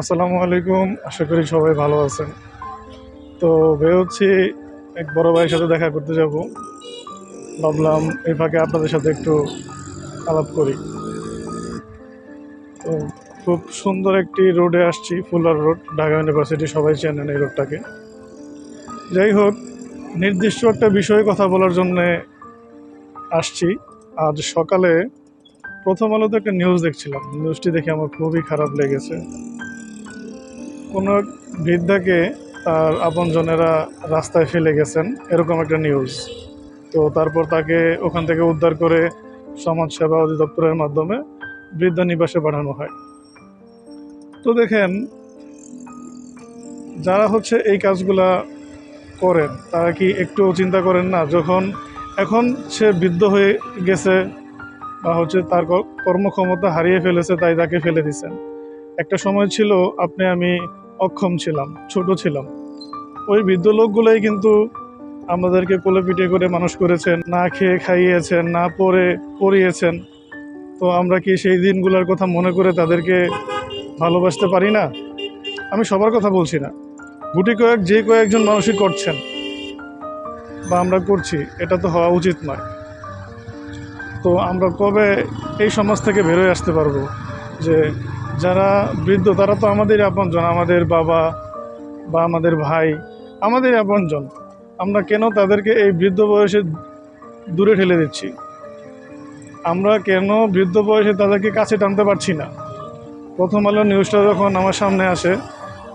আসসালামু আলাইকুম, আশা করি সবাই ভালো আছেন। তো বেরোচ্ছি এক বড় ভাইয়ের সাথে দেখা করতে যাব। ভাবলাম এই ফাঁকে আপনাদের সাথে একটু আলাপ করি। তো খুব সুন্দর একটি রোডে আসছি ফুলার রোড, ঢাকা ইউনিভার্সিটি, সবাই চেনেন এই রোডটাকে। যাই হোক, নির্দিষ্ট একটা বিষয়ে কথা বলার জন্যে আসছি। আজ সকালে প্রথম আলোতে একটা নিউজ দেখছিলাম। নিউজটি দেখে আমার খুবই খারাপ লেগেছে। কোনো বৃদ্ধাকে তার আপনজনেরা রাস্তায় ফেলে গেছেন, এরকম একটা নিউজ তো তারপর তাকে ওখান থেকে উদ্ধার করে সমাজসেবা অধিদপ্তরের মাধ্যমে বৃদ্ধা নিবাসে পাঠানো হয়। তো দেখেন, যারা হচ্ছে এই কাজগুলা করেন, তারা কি একটুও চিন্তা করেন না? যখন, এখন সে বৃদ্ধ হয়ে গেছে বা হচ্ছে তার কর্মক্ষমতা হারিয়ে ফেলেছে, তাই তাকে ফেলে দিছেন একটা সময় ছিল, আপনি আমি অক্ষম ছিলাম, ছোট ছিলাম। ওই বৃদ্ধ লোকগুলোই কিন্তু আমাদেরকে কোলে পিঠে করে মানুষ করেছেন, না খেয়ে খাইয়েছেন, না পরে পরিয়েছেন তো আমরা কি সেই দিনগুলোর কথা মনে করে তাদেরকে ভালোবাসতে পারি না? আমি সবার কথা বলছি না। গুটি কয়েক, যে কয়েকজন মানুষই করছেন বা আমরা করছি, এটা তো হওয়া উচিত নয়। তো আমরা কবে এই সমাজ থেকে বেরোয় আসতে পারব যে যারা বৃদ্ধ, তারা তো আমাদের আপনজন, আমাদের বাবা বা আমাদের ভাই, আমাদের আপনজন। আমরা কেন তাদেরকে এই বৃদ্ধ বয়সে দূরে ঠেলে দিচ্ছি? আমরা কেন বৃদ্ধ বয়সে তাদেরকে কাছে টানতে পারছি না? প্রথম আলো নিউজটা যখন আমার সামনে আসে,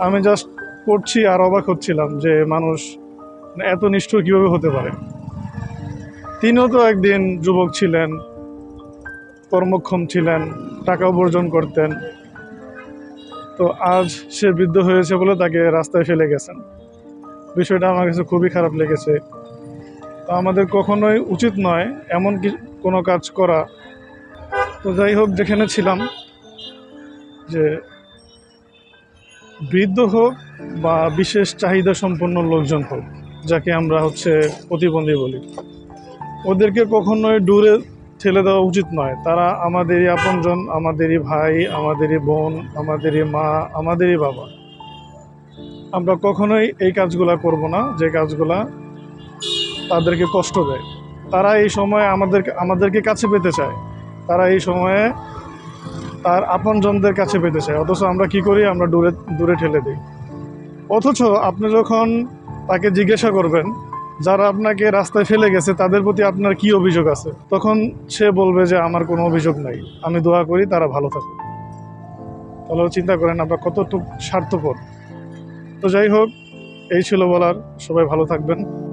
আমি জাস্ট পড়ছি আর অবাক হচ্ছিলাম যে মানুষ এত নিষ্ঠুর কীভাবে হতে পারে। তিনিও তো একদিন যুবক ছিলেন, কর্মক্ষম ছিলেন, টাকা উপার্জন করতেন তো আজ সে বৃদ্ধ হয়েছে বলে তাকে রাস্তায় ফেলে গেছেন। বিষয়টা আমার কাছে খুবই খারাপ লেগেছে। তো আমাদের কখনোই উচিত নয় এমন কি কোনো কাজ করা। তো যাই হোক যেখানে ছিলাম যে বৃদ্ধ হোক বা বিশেষ চাহিদা সম্পন্ন লোকজন হোক, যাকে আমরা হচ্ছে প্রতিবন্ধী বলি, ওদেরকে কখনোই দূরে ঠেলে দেওয়া উচিত নয়। তারা আমাদেরই আপনজন, আমাদেরই ভাই, আমাদেরই বোন, আমাদেরই মা, আমাদেরই বাবা। আমরা কখনোই এই কাজগুলা করব না, যে কাজগুলা তাদেরকে কষ্ট দেয়। তারা এই সময়ে আমাদের আমাদেরকে কাছে পেতে চায়। তারা এই সময়ে তার আপনজনদের কাছে পেতে চায়। অথচ আমরা কি করি? আমরা দূরে দূরে ঠেলে দিই। অথচ আপনি যখন তাকে জিজ্ঞাসা করবেন যারা আপনাকে রাস্তায় ফেলে গেছে, তাদের প্রতি আপনার কি অভিযোগ আছে? তখন সে বলবে যে, আমার কোনো অভিযোগ নাই। আমি দোয়া করি, তারা ভালো থাকে তাহলে চিন্তা করেন, আমরা কতটুকু স্বার্থপর? তো যাই হোক, এই ছিল বলার। সবাই ভালো থাকবেন।